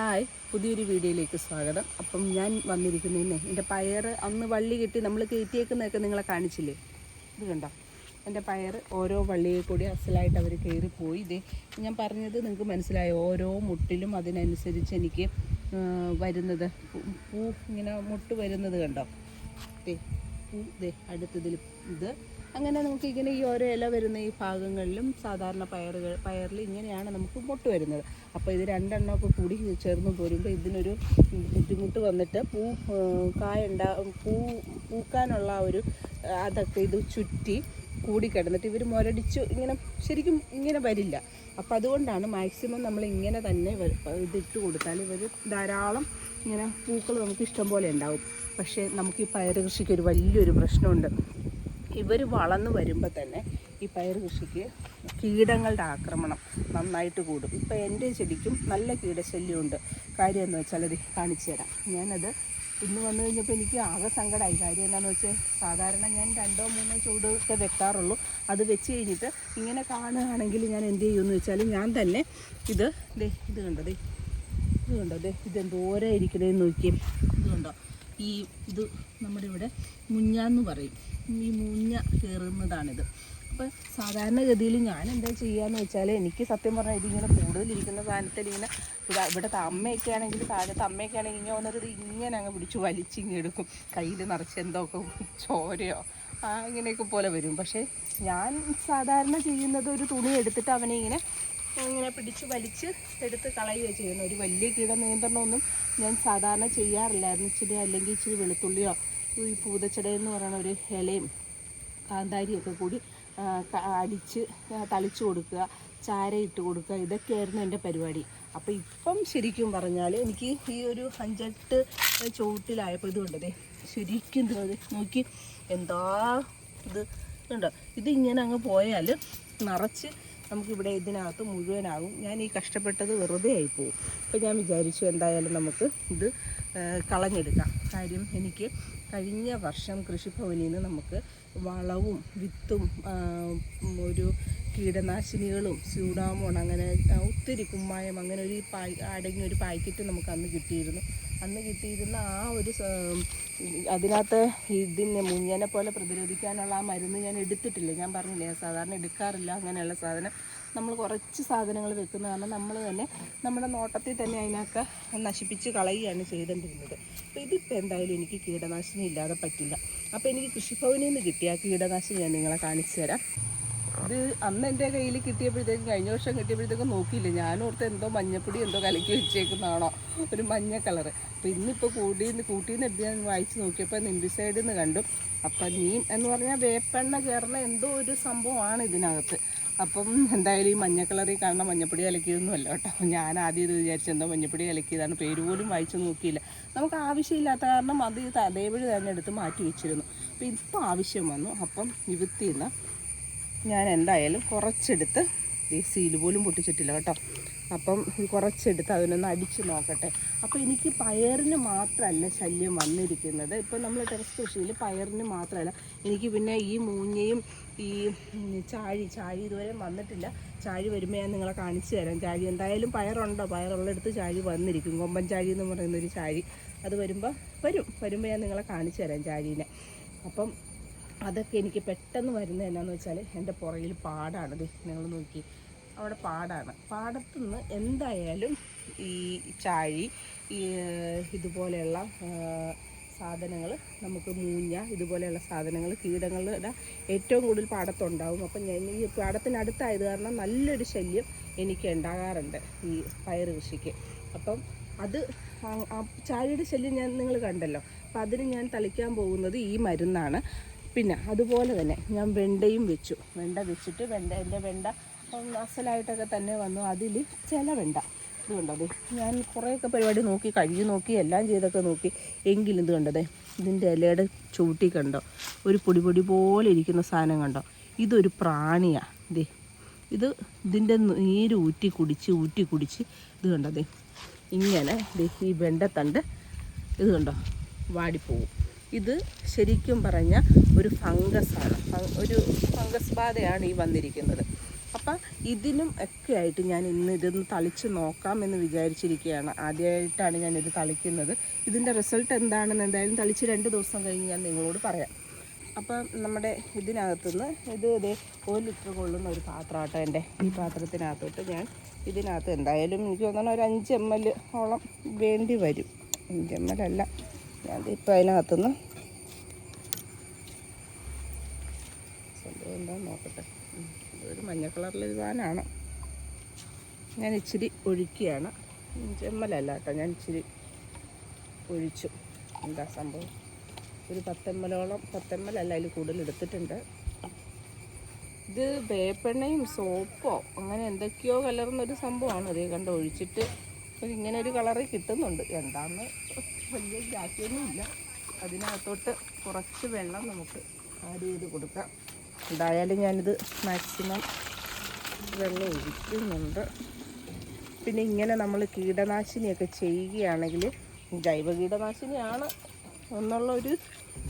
Hi പുതിയൊരു വീഡിയോയിലേക്ക് സ്വാഗതം. അപ്പം ഞാൻ വന്നിരിക്കുന്നതിന് എന്റെ പയർ അന്ന് വള്ളി കിട്ടി നമ്മൾ കയറ്റിയേക്കുന്നതൊക്കെ നിങ്ങളെ കാണിച്ചില്ലേ? ഇത് കണ്ടോ? എന്റെ പയർ ഓരോ വള്ളിയെ കൂടി അസലായിട്ട് അവർ കയറിപ്പോയി. ഇതേ ഞാൻ പറഞ്ഞത് നിങ്ങൾക്ക് മനസ്സിലായോ? ഓരോ മുട്ടിലും അതിനനുസരിച്ച് എനിക്ക് വരുന്നത് പൂ- ഇങ്ങനെ മുട്ട് വരുന്നത് കണ്ടോ? പൂ ദേ അടുത്തതിൽ ഇത്. അങ്ങനെ നമുക്ക് ഇങ്ങനെ ഈ ഓരോ ഇല വരുന്ന ഈ ഭാഗങ്ങളിലും സാധാരണ പയറുകൾ പയറിൽ ഇങ്ങനെയാണ് നമുക്ക് മുട്ട് വരുന്നത്. അപ്പോൾ ഇത് രണ്ടെണ്ണമൊക്കെ കൂടി ചേർന്ന് പോരുമ്പോൾ ഇതിനൊരു ബുദ്ധിമുട്ട് വന്നിട്ട് പൂ കായ പൂ പൂക്കാനുള്ള ഒരു അതൊക്കെ ഇത് ചുറ്റി കൂടി കിടന്നിട്ട് ഇവർ മുരടിച്ച് ഇങ്ങനെ ശരിക്കും ഇങ്ങനെ വരില്ല. അപ്പോൾ അതുകൊണ്ടാണ് മാക്സിമം നമ്മൾ ഇങ്ങനെ തന്നെ ഇതിട്ട് കൊടുത്താൽ ഇവർ ധാരാളം ഇങ്ങനെ പൂക്കൾ നമുക്ക് ഇഷ്ടം പോലെ ഉണ്ടാവും. പക്ഷേ നമുക്ക് ഈ പയർ കൃഷിക്ക് ഒരു വലിയൊരു പ്രശ്നമുണ്ട്. ഇവർ വളർന്നു വരുമ്പോൾ തന്നെ ഈ പയർ കൃഷിക്ക് കീടങ്ങളുടെ ആക്രമണം നന്നായിട്ട് കൂടും. ഇപ്പോൾ എന്റെ ചെടിക്കും നല്ല കീടശല്യമുണ്ട്. കാര്യം എന്ന് വെച്ചാൽ അത് കാണിച്ചു തരാം. ഞാനത് ഇന്ന് വന്നു കഴിഞ്ഞപ്പോൾ എനിക്ക് ആകെ സങ്കടമായി കാര്യം എന്താണെന്ന് വെച്ചാൽ സാധാരണ ഞാൻ രണ്ടോ മൂന്നോ ചൂടൊക്കെ വെക്കാറുള്ളൂ. അത് വെച്ച് കഴിഞ്ഞിട്ട് ഇങ്ങനെ കാണുകയാണെങ്കിൽ ഞാൻ എന്ത് ചെയ്യുമെന്ന് വെച്ചാൽ ഞാൻ തന്നെ ഇത് ഇത് കണ്ടോ ഇത് കണ്ടോ ഇതെന്തോരം ഇരിക്കണേന്ന് നോക്കിയേ. ഇത് കണ്ടോ? ഈ ഇത് നമ്മുടെ ഇവിടെ മുഞ്ഞ എന്ന് പറയും. ഈ മുഞ്ഞ കയറുന്നതാണിത്. അപ്പോൾ സാധാരണഗതിയിൽ ഞാൻ എന്താ ചെയ്യാന്ന് വെച്ചാൽ എനിക്ക് സത്യം പറഞ്ഞാൽ ഇതിങ്ങനെ കൂടുതലിരിക്കുന്ന സാധനത്തിൽ ഇങ്ങനെ ഇവിടെ ഇവിടുത്തെ അമ്മയൊക്കെ ആണെങ്കിൽ താഴത്തെ അമ്മയൊക്കെ ആണെങ്കിൽ ഇങ്ങനെ വന്നിട്ട് ഇങ്ങനെ അങ്ങ് പിടിച്ച് വലിച്ചിങ്ങെടുക്കും കയ്യിൽ നിറച്ച് എന്തൊക്കെ ചോരയോ ആ ഇങ്ങനെയൊക്കെ പോലെ വരും. പക്ഷേ ഞാൻ സാധാരണ ചെയ്യുന്നത് ഒരു തുണി എടുത്തിട്ട് അവനെ ഇങ്ങനെ ഇങ്ങനെ പിടിച്ച് വലിച്ച് എടുത്ത് കളയുകയോ ചെയ്യുന്നു ഒരു വലിയ കീട നിയന്ത്രണമൊന്നും ഞാൻ സാധാരണ ചെയ്യാറില്ലായിരുന്നു. ഇച്ചിരി അല്ലെങ്കിൽ ഇച്ചിരി വെളുത്തുള്ളിയോ ഈ പൂതച്ചടയെന്ന് പറയുന്ന ഒരു ഇലയും കാന്താരിയൊക്കെ കൂടി അടിച്ച് തളിച്ചു കൊടുക്കുക ചാര ഇട്ട് കൊടുക്കുക ഇതൊക്കെയായിരുന്നു എന്റെ പരിപാടി. അപ്പോൾ ഇപ്പം ശരിക്കും പറഞ്ഞാൽ എനിക്ക് ഈ ഒരു അഞ്ചെട്ട് ചുവട്ടിലായപ്പോൾ ഇതുകൊണ്ടതേ കണ്ടതേ ശരിക്കും ഇത് നോക്കി എന്താ ഇത്? ഉണ്ടോ ഇതിങ്ങനെ അങ്ങ് പോയാൽ നിറച്ച് നമുക്കിവിടെ ഇതിനകത്ത് മുഴുവനാകും ഞാൻ ഈ കഷ്ടപ്പെട്ടത് വെറുതെ ആയിപ്പോവും. അപ്പോൾ ഞാൻ വിചാരിച്ചു എന്തായാലും നമുക്ക് ഇത് കളഞ്ഞെടുക്കാം. കാര്യം എനിക്ക് കഴിഞ്ഞ വർഷം കൃഷിഭവനിൽ നിന്ന് നമുക്ക് വളവും വിത്തും ഒരു കീടനാശിനികളും സ്യൂഡാമോൺ അങ്ങനെ ഒത്തിരി കുമ്മായം അങ്ങനെ ഒരു പായ് അടങ്ങിയ ഒരു പാക്കറ്റ് നമുക്ക് അന്ന് കിട്ടിയിരുന്നു. അന്ന് കിട്ടിയിരുന്ന ആ ഒരു അതിനകത്ത് ഇതിനെ മുഞ്ഞനെ പോലെ പ്രതിരോധിക്കാനുള്ള ആ മരുന്ന് ഞാൻ എടുത്തിട്ടില്ല. ഞാൻ പറഞ്ഞില്ലേ സാധാരണ എടുക്കാറില്ല അങ്ങനെയുള്ള സാധനം. നമ്മൾ കുറച്ച് സാധനങ്ങൾ വെക്കുന്ന കാരണം നമ്മൾ തന്നെ നമ്മുടെ നോട്ടത്തിൽ തന്നെ അതിനൊക്കെ നശിപ്പിച്ച് കളയുകയാണ് ചെയ്തുകൊണ്ടിരുന്നത്. അപ്പോൾ ഇതിപ്പോൾ എന്തായാലും എനിക്ക് കീടനാശിനി ഇല്ലാതെ പറ്റില്ല. അപ്പോൾ എനിക്ക് കൃഷിഭവനിൽ നിന്ന് കിട്ടിയ കീടനാശിനി ഞാൻ നിങ്ങളെ കാണിച്ചു തരാം. ഇത് അന്ന് എന്റെ കയ്യിൽ കിട്ടിയപ്പോഴത്തേക്കും കഴിഞ്ഞ വർഷം കിട്ടിയപ്പോഴത്തേക്കും നോക്കിയില്ല. ഞാൻ ഓർത്ത് എന്തോ മഞ്ഞപ്പൊടി എന്തോ കലക്കി വെച്ചേക്കുന്നതാണോ? ഒരു മഞ്ഞ കളറ് അപ്പോൾ ഇന്നിപ്പോ കൂടി കൂട്ടിന്ന് എടുത്ത് ഞാൻ വായിച്ച് നോക്കിയപ്പോൾ സൈഡിൽ നിന്ന് കണ്ടു. അപ്പം നീം എന്ന് പറഞ്ഞാൽ വേപ്പെണ്ണ കയറുന്ന എന്തോ ഒരു സംഭവമാണ് ഇതിനകത്ത്. അപ്പം എന്തായാലും ഈ മഞ്ഞ കളറിൽ കാണുന്ന മഞ്ഞപ്പൊടി കലക്കിയതൊന്നും അല്ല കേട്ടോ. ഞാൻ ആദ്യം ഇത് വിചാരിച്ചു എന്തോ മഞ്ഞപ്പൊടി കലക്കിയതാണ്. പേര് പോലും വായിച്ചു നോക്കിയില്ല. നമുക്ക് ആവശ്യമില്ലാത്ത കാരണം അത് അതേപടി തന്നെ എടുത്ത് മാറ്റി വെച്ചിരുന്നു. അപ്പം ഇപ്പോൾ ആവശ്യം വന്നു. അപ്പം ഇവിത്തിന്ന് ഞാൻ എന്തായാലും കുറച്ചെടുത്ത് ഈ സീൽ പോലും പൊട്ടിച്ചിട്ടില്ല കേട്ടോ. അപ്പം കുറച്ചെടുത്ത് അതിനൊന്ന് അടിച്ച് നോക്കട്ടെ. അപ്പോൾ എനിക്ക് പയറിന് മാത്രമല്ല ശല്യം വന്നിരിക്കുന്നത്. ഇപ്പം നമ്മൾ ടെറസ് കൃഷിയിൽ പയറിന് മാത്രമല്ല. എനിക്ക് പിന്നെ ഈ മൂഞ്ഞയും ഈ ചാഴി ചാഴി ഇതുവരെ വന്നിട്ടില്ല. ചാഴി വരുമ്പോൾ ഞാൻ നിങ്ങളെ കാണിച്ചു തരാം. ചാഴി എന്തായാലും പയറുണ്ടോ? പയറുള്ളടുത്ത് ചാഴി വന്നിരിക്കും. കൊമ്പൻ ചാഴി എന്ന് പറയുന്നൊരു ചാഴി. അത് വരുമ്പോൾ വരും. വരുമ്പോൾ ഞാൻ നിങ്ങളെ കാണിച്ചു തരാം ചാഴീനെ. അപ്പം അതൊക്കെ എനിക്ക് പെട്ടെന്ന് വരുന്നത് എന്നാന്ന് വെച്ചാൽ എന്റെ പുറകിൽ പാടാണ്. നിങ്ങൾ നോക്കി. അവിടെ പാടാണ്. പാടത്തുനിന്ന് എന്തായാലും ഈ ചാഴി ഈ ഇതുപോലെയുള്ള സാധനങ്ങൾ നമുക്ക് മൂഞ്ഞ ഇതുപോലെയുള്ള സാധനങ്ങൾ കീടങ്ങളുടെ ഏറ്റവും കൂടുതൽ പാടത്തുണ്ടാവും. അപ്പം ഞാൻ ഈ പാടത്തിനടുത്തായത് കാരണം നല്ലൊരു ശല്യം എനിക്ക് ഉണ്ടാകാറുണ്ട് ഈ പയർ കൃഷിക്ക്. അപ്പം അത് ചാഴിയുടെ ശല്യം ഞാൻ നിങ്ങൾ കണ്ടല്ലോ. അപ്പം അതിന് ഞാൻ തളിക്കാൻ പോകുന്നത് ഈ മരുന്നാണ്. പിന്നെ അതുപോലെ തന്നെ ഞാൻ വെണ്ടയും വെച്ചു. വെണ്ട വെച്ചിട്ട് വെണ്ട എന്റെ വെണ്ട അസലായിട്ടൊക്കെ തന്നെ വന്നു. അതിൽ ചില വെണ്ട. ഇത് കണ്ടത് ഞാൻ കുറേയൊക്കെ പരിപാടി നോക്കി കഴുകി നോക്കി എല്ലാം ചെയ്തൊക്കെ നോക്കി. എങ്കിലും ഇത് കണ്ടതേ ഇതിന്റെ ഇലയുടെ ചൂട്ടി കണ്ടോ? ഒരു പൊടി പൊടി പോലെ ഇരിക്കുന്ന സാധനം കണ്ടോ? ഇതൊരു പ്രാണിയാണ് ദേ. ഇത് ഇതിന്റെ നീര് ഊറ്റി കുടിച്ച് ഊറ്റി കുടിച്ച് ഇത് കണ്ടതേ ഇങ്ങനെ ഈ വെണ്ടത്തണ്ട് ഇത് കണ്ടോ വാടിപ്പോവും ഇത് ശരിക്കും പറഞ്ഞ ഒരു ഫംഗസാണ്. ഒരു ഫംഗസ് ബാധയാണ് ഈ വന്നിരിക്കുന്നത്. അപ്പം ഇതിനും ഒക്കെ ആയിട്ട് ഞാൻ ഇന്ന് ഇതൊന്ന് തളിച്ച് നോക്കാം എന്ന് വിചാരിച്ചിരിക്കുകയാണ്. ആദ്യമായിട്ടാണ് ഞാനിത് തളിക്കുന്നത്. ഇതിന്റെ റിസൾട്ട് എന്താണെന്ന് എന്തായാലും തളിച്ച് രണ്ട് ദിവസം കഴിഞ്ഞ് ഞാൻ നിങ്ങളോട് പറയാം. അപ്പം നമ്മുടെ ഇതിനകത്തുനിന്ന് ഇത് ഇതേ ഒരു ലിറ്റർ കൊള്ളുന്ന ഒരു പാത്രമാട്ടോ എന്റെ ഈ പാത്രത്തിനകത്തോട്ട് ഞാൻ ഇതിനകത്ത് എന്തായാലും എനിക്ക് തോന്നണം ഒരു അഞ്ച് എം എൽ ഓളം വേണ്ടി വരും. അഞ്ച് എം എൽ അല്ല. ഞാൻ ഇപ്പോൾ അതിനകത്തുനിന്ന് സംഭവം എന്താണെന്ന് നോക്കട്ടെ. ഒരു മഞ്ഞ കളറിലൊരു സാധനമാണ്. ഞാൻ ഇച്ചിരി ഒഴിക്കുകയാണ്. ചെമ്മലല്ല കേട്ടോ. ഞാൻ ഇച്ചിരി ഒഴിച്ചു. എന്താ സംഭവം? ഒരു പത്തെമ്മലോളം പത്തെമ്മലല്ല അതിൽ കൂടുതൽ എടുത്തിട്ടുണ്ട്. ഇത് വേപ്പെണ്ണയും സോപ്പോ അങ്ങനെ എന്തൊക്കെയോ കലർന്നൊരു സംഭവമാണ്. അതേ കണ്ട് ഒഴിച്ചിട്ട് ഇങ്ങനെ ഒരു കളറിൽ കിട്ടുന്നുണ്ട്. എന്താന്ന് വലിയ ഗ്യാസൊന്നുമില്ല അതിനകത്തോട്ട് കുറച്ച് വെള്ളം നമുക്ക് ആഡ് ചെയ്ത് കൊടുക്കാം. എന്തായാലും ഞാനിത് മാക്സിമം വെള്ളം ഒഴിക്കുന്നുണ്ട്. പിന്നെ ഇങ്ങനെ നമ്മൾ കീടനാശിനിയൊക്കെ ചെയ്യുകയാണെങ്കിൽ ജൈവ കീടനാശിനിയാണ് എന്നുള്ള ഒരു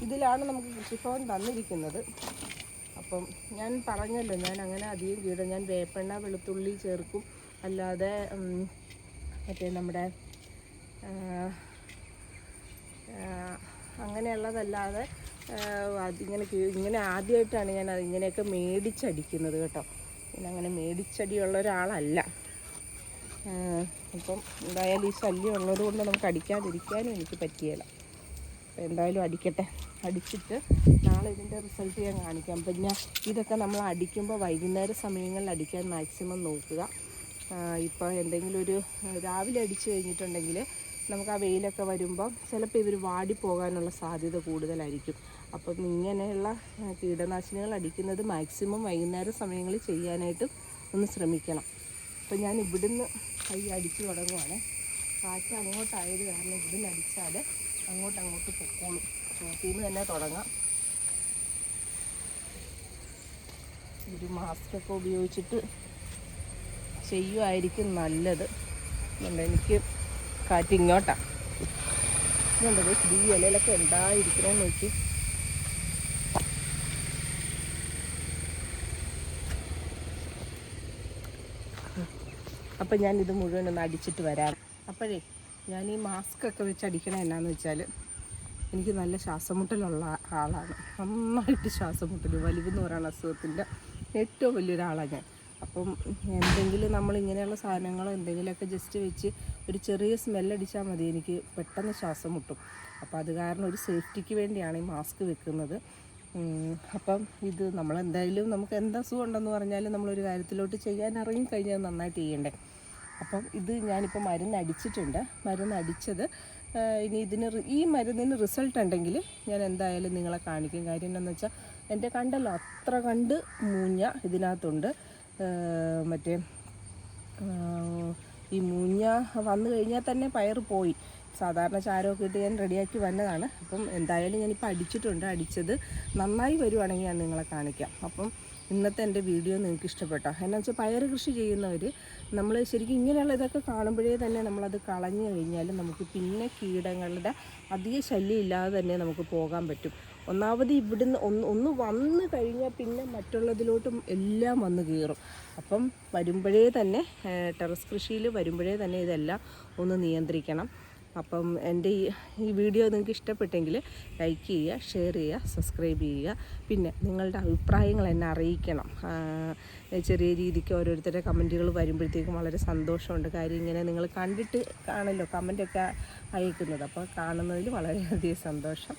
ഇതിലാണ് നമുക്ക് കൃഷിഭവൻ തന്നിരിക്കുന്നത്. അപ്പം ഞാൻ പറഞ്ഞല്ലോ ഞാൻ അങ്ങനെ അധികം കീടം ഞാൻ വേപ്പെണ്ണ വെളുത്തുള്ളി ചേർക്കും. അല്ലാതെ മറ്റേ നമ്മുടെ അങ്ങനെയുള്ളതല്ലാതെ അതിങ്ങനെ ഇങ്ങനെ ആദ്യമായിട്ടാണ് ഞാൻ അതിങ്ങനെയൊക്കെ മേടിച്ചടിക്കുന്നത് കേട്ടോ. ഞാൻ അങ്ങനെ മേടിച്ചടിയുള്ള ഒരാളല്ല ഇപ്പം എന്തായാലും ഈ ശല്യം ഉള്ളത് കൊണ്ട് നമുക്ക് അടിക്കാതിരിക്കാനും എനിക്ക് പറ്റിയല്ല അപ്പോൾ എന്തായാലും അടിക്കട്ടെ. അടിച്ചിട്ട് നാളെ ഇതിന്റെ റിസൾട്ട് ഞാൻ കാണിക്കാം. പിന്നെ ഇതൊക്കെ നമ്മൾ അടിക്കുമ്പോൾ വൈകുന്നേര സമയങ്ങളിൽ അടിക്കാൻ മാക്സിമം നോക്കുക. ഇപ്പോൾ എന്തെങ്കിലും ഒരു രാവിലെ അടിച്ചു കഴിഞ്ഞിട്ടുണ്ടെങ്കിൽ നമുക്ക് ആ വെയിലൊക്കെ വരുമ്പം ചിലപ്പോൾ ഇവർ വാടിപ്പോകാനുള്ള സാധ്യത കൂടുതലായിരിക്കും. അപ്പം ഇങ്ങനെയുള്ള കീടനാശിനികൾ അടിക്കുന്നത് മാക്സിമം വൈകുന്നേര സമയങ്ങളിൽ ചെയ്യാനായിട്ട് ഒന്ന് ശ്രമിക്കണം. അപ്പം ഞാൻ ഇവിടുന്ന് കൈ അടിച്ചു തുടങ്ങുവാണ്. കാറ്റ് അങ്ങോട്ടായത് കാരണം ഇവിടുന്ന് അടിച്ചാൽ അങ്ങോട്ട് അങ്ങോട്ട് പൊക്കോളും. ചോട്ടിൽ നിന്ന് തന്നെ തുടങ്ങാം. ഒരു മാസ്കൊക്കെ ഉപയോഗിച്ചിട്ട് ചെയ്യുമായിരിക്കും നല്ലത്. അതുകൊണ്ട് എനിക്ക് കാറ്റ് ഇങ്ങോട്ടാണ് ഇതുണ്ടത് ഈ ഇലയിലൊക്കെ ഉണ്ടായിരിക്കണേ നോക്കി. അപ്പം ഞാൻ ഇത് മുഴുവൻ ഒന്ന് അടിച്ചിട്ട് വരാം. അപ്പോഴേ ഞാൻ ഈ മാസ്ക് ഒക്കെ വെച്ച് അടിക്കണ എന്നാന്ന് വെച്ചാൽ എനിക്ക് നല്ല ശ്വാസമുട്ടലുള്ള ആളാണ്. നന്നായിട്ട് ശ്വാസമുട്ടൽ വലിവെന്ന് പറയുന്ന അസുഖത്തിന്റെ ഏറ്റവും വലിയൊരാളാണ് ഞാൻ. അപ്പം എന്തെങ്കിലും നമ്മൾ ഇങ്ങനെയുള്ള സാധനങ്ങളോ എന്തെങ്കിലുമൊക്കെ ജസ്റ്റ് വെച്ച് ഒരു ചെറിയ സ്മെല്ലടിച്ചാൽ മതി. എനിക്ക് പെട്ടെന്ന് ശ്വാസം മുട്ടും. അപ്പോൾ അത് കാരണം ഒരു സേഫ്റ്റിക്ക് വേണ്ടിയാണ് ഈ മാസ്ക് വെക്കുന്നത്. അപ്പം ഇത് നമ്മൾ എന്തായാലും നമുക്ക് എന്ത് അസുഖം ഉണ്ടെന്ന് പറഞ്ഞാലും നമ്മളൊരു കാര്യത്തിലോട്ട് ചെയ്യാൻ ഇറങ്ങി കഴിഞ്ഞാൽ നന്നായിട്ട് ചെയ്യണ്ടേ. അപ്പം ഇത് ഞാനിപ്പോൾ മരുന്ന് അടിച്ചിട്ടുണ്ട്. മരുന്ന് അടിച്ചത് ഇനി ഇതിന് ഈ മരുന്നിന് റിസൾട്ട് ഉണ്ടെങ്കിൽ ഞാൻ എന്തായാലും നിങ്ങളെ കാണിക്കും. കാര്യം എന്താണെന്ന് വെച്ചാൽ എന്റെ കണ്ടല്ലോ അത്ര കണ്ട് മൂഞ്ഞ ഇതിനകത്തുണ്ട്. മറ്റേ ഈ മൂഞ്ഞ വന്നു കഴിഞ്ഞാൽ തന്നെ പയർ പോയി. സാധാരണ ചാരമൊക്കെ ഇട്ട് ഞാൻ റെഡിയാക്കി വന്നതാണ്. അപ്പം എന്തായാലും ഞാനിപ്പോൾ അടിച്ചിട്ടുണ്ട്. അടിച്ചത് നന്നായി വരുവാണെങ്കിൽ ഞാൻ നിങ്ങളെ കാണിക്കാം. അപ്പം ഇന്നത്തെ എന്റെ വീഡിയോ നിങ്ങൾക്ക് ഇഷ്ടപ്പെട്ടോ? എന്നാ വെച്ചാൽ പയർ കൃഷി ചെയ്യുന്നവർ നമ്മൾ ശരിക്കും ഇങ്ങനെയുള്ള ഇതൊക്കെ കാണുമ്പോഴേ തന്നെ നമ്മളത് കളഞ്ഞു കഴിഞ്ഞാൽ നമുക്ക് പിന്നെ കീടങ്ങളുടെ അധിക ശല്യം ഇല്ലാതെ തന്നെ നമുക്ക് പോകാൻ പറ്റും. ഒന്നാമത് ഇവിടുന്ന് ഒന്ന് ഒന്ന് വന്നു കഴിഞ്ഞാൽ പിന്നെ മറ്റുള്ളതിലോട്ടും എല്ലാം വന്ന് കീറും. അപ്പം വരുമ്പോഴേ തന്നെ ടെറസ് കൃഷിയിൽ വരുമ്പോഴേ തന്നെ ഇതെല്ലാം ഒന്ന് നിയന്ത്രിക്കണം. അപ്പം എന്റെ ഈ ഈ വീഡിയോ നിങ്ങൾക്ക് ഇഷ്ടപ്പെട്ടെങ്കിൽ ലൈക്ക് ചെയ്യുക ഷെയർ ചെയ്യുക സബ്സ്ക്രൈബ് ചെയ്യുക. പിന്നെ നിങ്ങളുടെ അഭിപ്രായങ്ങൾ എന്നെ അറിയിക്കണം. ചെറിയ രീതിക്ക് ഓരോരുത്തരുടെ കമന്റുകൾ വരുമ്പോഴത്തേക്കും വളരെ സന്തോഷമുണ്ട്. കാര്യം ഇങ്ങനെ നിങ്ങൾ കണ്ടിട്ട് കാണല്ലോ കമന്റൊക്കെ അയക്കുന്നത്. അപ്പോൾ കാണുന്നതിൽ വളരെയധികം സന്തോഷം.